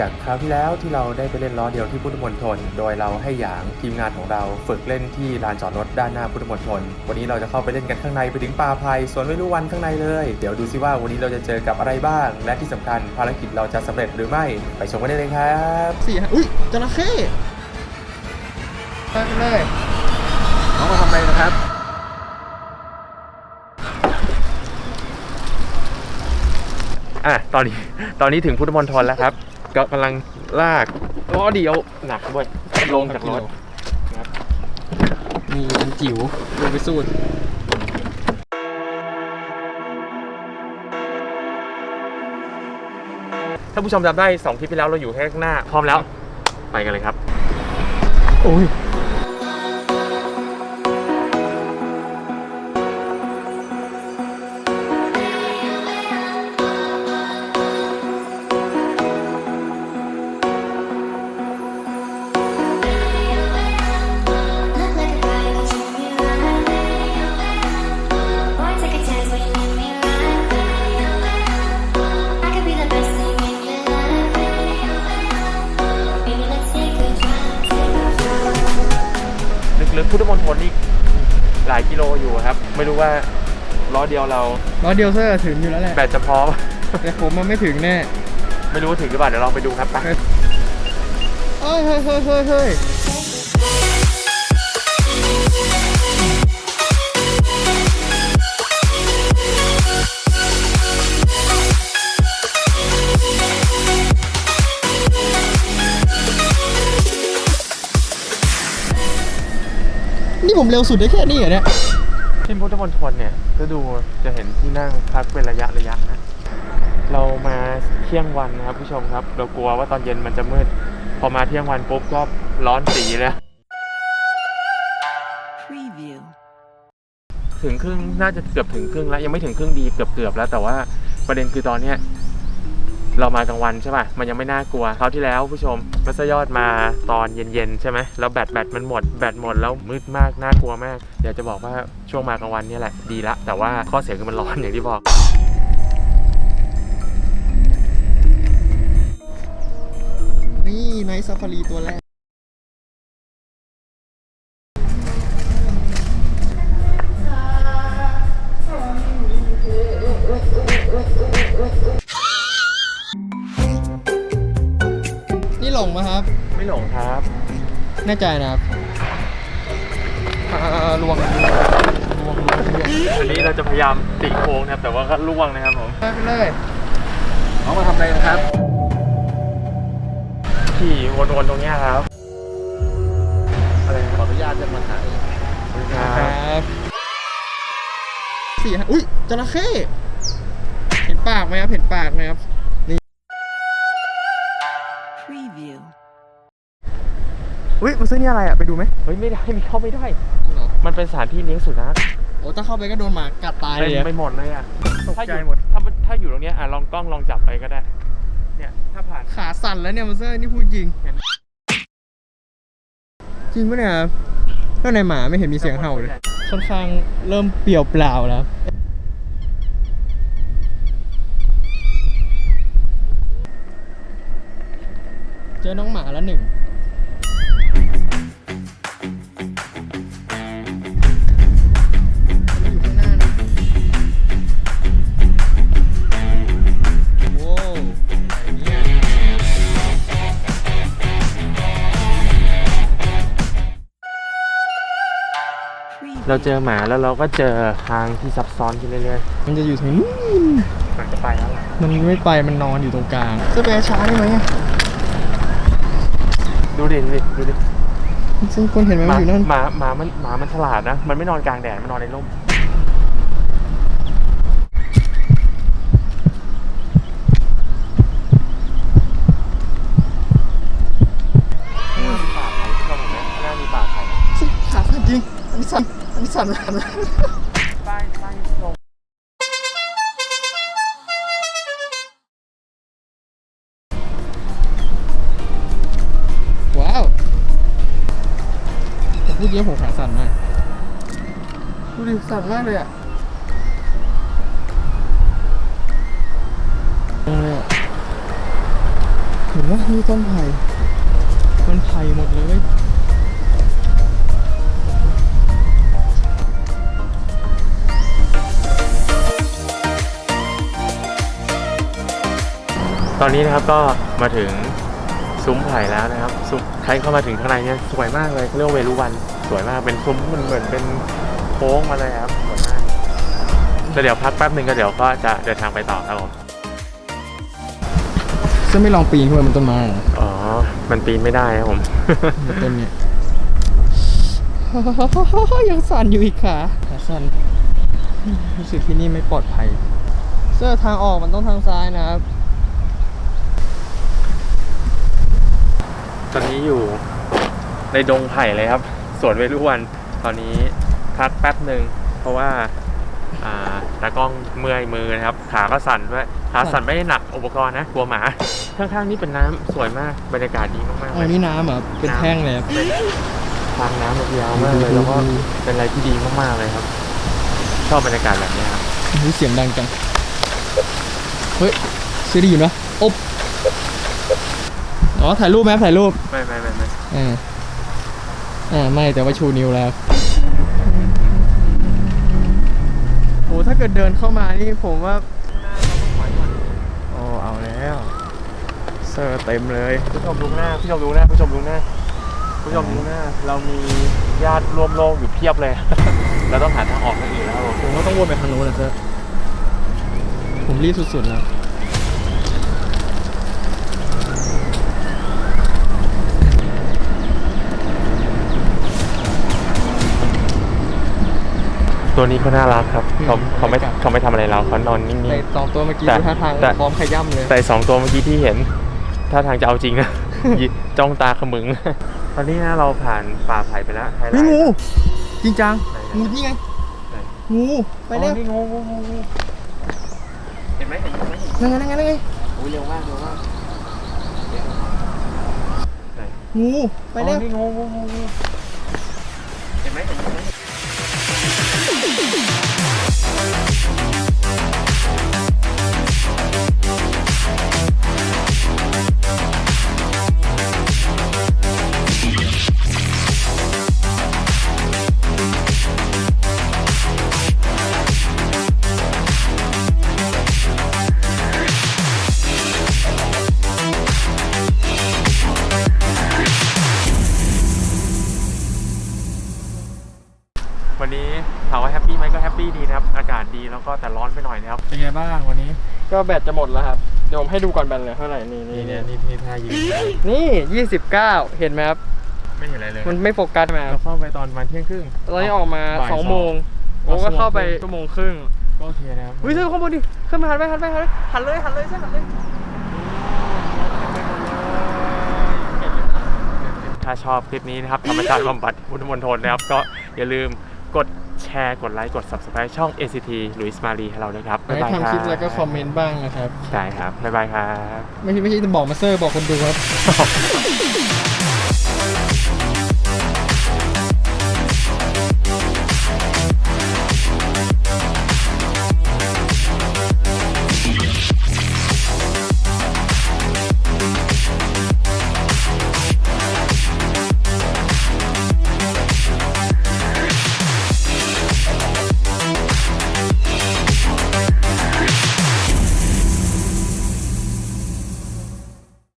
จากคราวที่แล้วที่เราได้ไปเล่นล้อเดียวที่พุทธมณฑลโดยเราให้หยางทีมงานของเราฝึกเล่นที่ลานจอดรถด้านหน้าพุทธมณฑลวันนี้เราจะเข้าไปเล่นกันข้างในไปถึงป่าไผ่สวนไม่รู้วันข้างในเลย เดี๋ยวดูซิว่าวันนี้เราจะเจอกับอะไรบ้าง และที่สำคัญภารกิจเราจะสำเร็จหรือไม่ไปชมกันได้เลยครับสี่ห้าอุ้ยจระเข้ไปเลยน้องมาทำอะไรนะครับอะตอนนี้ตอนนี้ถึงพุทธมณฑลแล้วครับ ก็กำลังลากล้อเดียวหนักด้วยลงจากรถครับมีอันจิ๋วลงไปสู้ถ้าผู้ชมจำได้ 2 คลิปที่แล้วเราอยู่แค่ข้างหน้า พร้อมแล้ว ไปกันเลยครับ โอ้ย ไม่รู้ว่าล้อเดียวเราร้อยเดียวเซอร์ถึงอยู่แล้วแหละ แบตจะพอปะแต่ผมมันไม่ถึงแน่ ไม่รู้ว่าถึงหรือเปล่าเดี๋ยวลองไปดูครับไปเอ้ยเฮ้ยเฮ้ยเฮ้ยเฮ้ยนี่ผมเร็วสุดได้แค่นี้เหรอเนี่ย ที่พุทธมณฑลเนี่ยก็ดูจะเห็นที่นั่งพักเป็นระยะระยะนะ เรามาเที่ยงวันนะครับผู้ชมครับ เรากลัวว่าตอนเย็นมันจะมืด พอมาเที่ยงวันปุ๊บก็ร้อนสีเลย Preview. ถึงครึ่งน่าจะเกือบถึงครึ่งแล้ว ยังไม่ถึงครึ่งดีเกือบเกือบแล้วแต่ว่าประเด็นคือตอนเนี้ย เรามากลางวันใช่ป่ะ มันยังไม่น่ากลัวคราวที่แล้วผู้ชมมัสยอดมาตอนเย็นๆใช่ไหมแล้วแบตแบตมันหมดแบตหมดแล้วมืดมากน่ากลัวมาก อยากจะบอกว่าช่วงมากลางวันนี่แหละดีละ แต่ว่าข้อเสียคือมันร้อนอย่างที่บอกนี่ไนท์ซาฟารีตัวแรก แน่ใจนะครับอ่าลวงลวงลวงลวงอันนี้เราจะพยายามติโค้งนะครับ แต่ว่าก็ล่วงนะครับผมไปเลยน้องมาทำอะไรนะครับขี่วนๆตรงนี้ครับอะไรขออนุญาตจะมาถ่ายคครับสี่ห้าอุ้ยจระเข้เห็นปากไหมครับเห็นปากไหมครับ อุ้ยมันซื้อนี่อะไรอะ ไปดูไหมเฮ้ยไม่ได้ไม่เข้าไม่ได้ เหรอมันเป็นสถานที่เลี้ยงสุนัขโอ้ถ้าเข้าไปก็โดนหมากัดตายเลเต็ยมอะไปหมดเลยอะตกถ้าอใจยู่หมด ถ้าถ้าอยู่ตรงเนี้ยอะลองกล้องลองจับไปก็ได้ เนี่ยถ้าผ่าน ขาสั่นแล้วเนี่ยมันเซอร์นี่พูดจริง เห็น จริงปะเนี่ยครับแล้วในหมาไม่เห็นมีเสียงเห่าเลย ค่อนข้างเริ่มเปลี่ยวเปล่าแล้ว เจอน้องหมาแล้วหนึ่ง เราเจอหมาแล้วเราก็เจอทางที่ซับซ้อนขึ้นเรื่อยมันจะอยู่ทางนู้นๆมันจะไปแล้วล่ะมันไม่ไปมันนอนอยู่ตรงกลางจะไปช้าได้ไหมอะดูดิดูดิดูดิซึ่งคนเห็นไหมหมัมานอยู่นั่น หมาหมามันหมามันฉลาดนะ มันไม่นอนกลางแดด มันนอนในร่มข้างหน้ามีป่าไผ่เราเห็นไหมข้างหน้ามีป่าไผ่ ซึ่งขาสั่นจริง อันนี้ สั่นอันนี้สั่นสั่นป้ายป้ายลงว้าวผมพูดเยอะผมขาสั่นมากดูดิสั่นมากเลยอะเลยอะเห็นว่านี่ต้นไผ่ต้นไผ่หมดเลย อนนี้นะครับก็มาถึงซุ้มไผ่แล้วนะครับซุ้มใครเข้ามาถึงข้างในเนี่ยสวยมากเลยเขาเรียกว่าเวรุวันสวยมากเป็นซุ้มมันเหมือนเป็นโค้งมาเลยครับสวยมากแล้วเดี๋ยวพักแป๊บหนึ่งก็เดี๋ยวก็จะเดินทางไปต่อครับผมจะไม่ลองปีนขึ้นไปบนต้นไม้เหรออ๋อ มันปีนไม่ได้ครับผม ต้นเนี้ยยังสั่นอยู่อีกขาขาสั่นรู้สึกที่นี่ไม่ปลอดภัย เสื้อทางออกมันต้องทางซ้ายนะครับ ตอนนี้อยู่ในดงไผ่เลยครับ สวนเวรุวัน ตอนนี้พักแป๊บหนึ่งเพราะว่าอ่าตากล้องเมื่อยมือนะครับ ขาก็สั่นด้วยขาสั่นไม่ได้หนักอุปกรณ์นะกลัวหมา ข้างๆนี่เป็นน้ำสวยมากบรรยากาศดีมากๆอ๋เลอยนี่น้ำเหรอเป็นแท่งเลยครับเป็นทางน้ำแบบยาวมากเลยแล้วก็เป็นอะไรที่ดีมากๆเลยครับ ชอบบรรยากาศแบบนี้ครับรู้เสียงดังจังเฮ้ยซีรีอยู่นะอบ อ๋อถ่ายรูปไหมถ่ายรูปไม่ไม่ไม่ไม่อ่าอ่าไม่แต่ว่าชูนิ้วแล้วโหถ้าเกิดเดินเข้ามานี่ผมว่าโอ้เอาแล้วเซอร์เต็มเลยผู้ชมดูหน้าผู้ชมดูหน้าผู้ชมดูหน้าผู้ชมดูหน้า เรามีญาติร่วมโลกอยู่เพียบเลยเราต้องหาทางออกทางอื่นแล้วครับผมผมก็ต้องวนไปทางโน้นนะเซอร์ผมรีบสุดๆแล้ว ตัวนี้เขาน่ารักครับเขาเขาไม่เขาไม่ทำอะไรเราเขานอนนิ่งแต่สองตัวเมื่อกี้แต่ดูท่าทางแต่ พร้อมขย้ำเลย ๆแต่สองตัวเมื่อกี้ที่เห็นท่าทางจะเอาจริงนะ ยิจ้องตาขมึง ตอนนี้นะเราผ่านป่าไผ่ไปแล้วไฮไลท์นี่งู จริงจังไหนงูนี่ไงไหนงูไปเร็ว อ๋อนี่งูงูงูงูเห็นไหมเห็นไหมนั่งไงนั่งไงนั่งไงโอ้ยเร็วมากเร็วมากไหนงูไปเร็วอ๋อนี่งูงูงูงูเห็นไหมเห็นไหม Thank you. ปปี้ไหมก็แฮปปี้ดีนะครับ อากาศดีแล้วก็แต่ร้อนไปหน่อยนะครับ เป็นไงบ้างวันนี้ก็แบตจะหมดแล้วครับ เดี๋ยวผมให้ดูก่อนแบตเหลือเท่าไหร่นี่นี่นี่เนี่ยนี่นี่ท่ายืนนี่ 29 เห็นไหมครับ ไม่เห็นอะไรเลยมันไม่โฟกัสไหมคเรารับเข้าไปตอนวันเที่ยงครึ่ง ตอนนี้ออกมาบ่าย2โมงผมก็เข้าไปชั่ชั่ววโมโมงงครึ่งก็โอเคนะครับอุ้ยเธอข้างบนดิขึ้นมาหันไปหันไปหันไปหันเลยหันเลยใช่หันเลย ถ้าชอบคลิปนี้นะครับธรรมชาติบำบัดพุทธมณฑลนะครับ ก็อย่าลืมกด แชร์กดไลค์กด subscribe ช่อง ACT ลุยส์มารีให้เราด้วยครับให้ทำคลิปแล้วก็คอมเมนต์บ้างนะครับใช่ครับบ๊ายบายครับ ไม่ใช่ไม่ใช่จะบอกมาเซอร์บอกคนดูครับ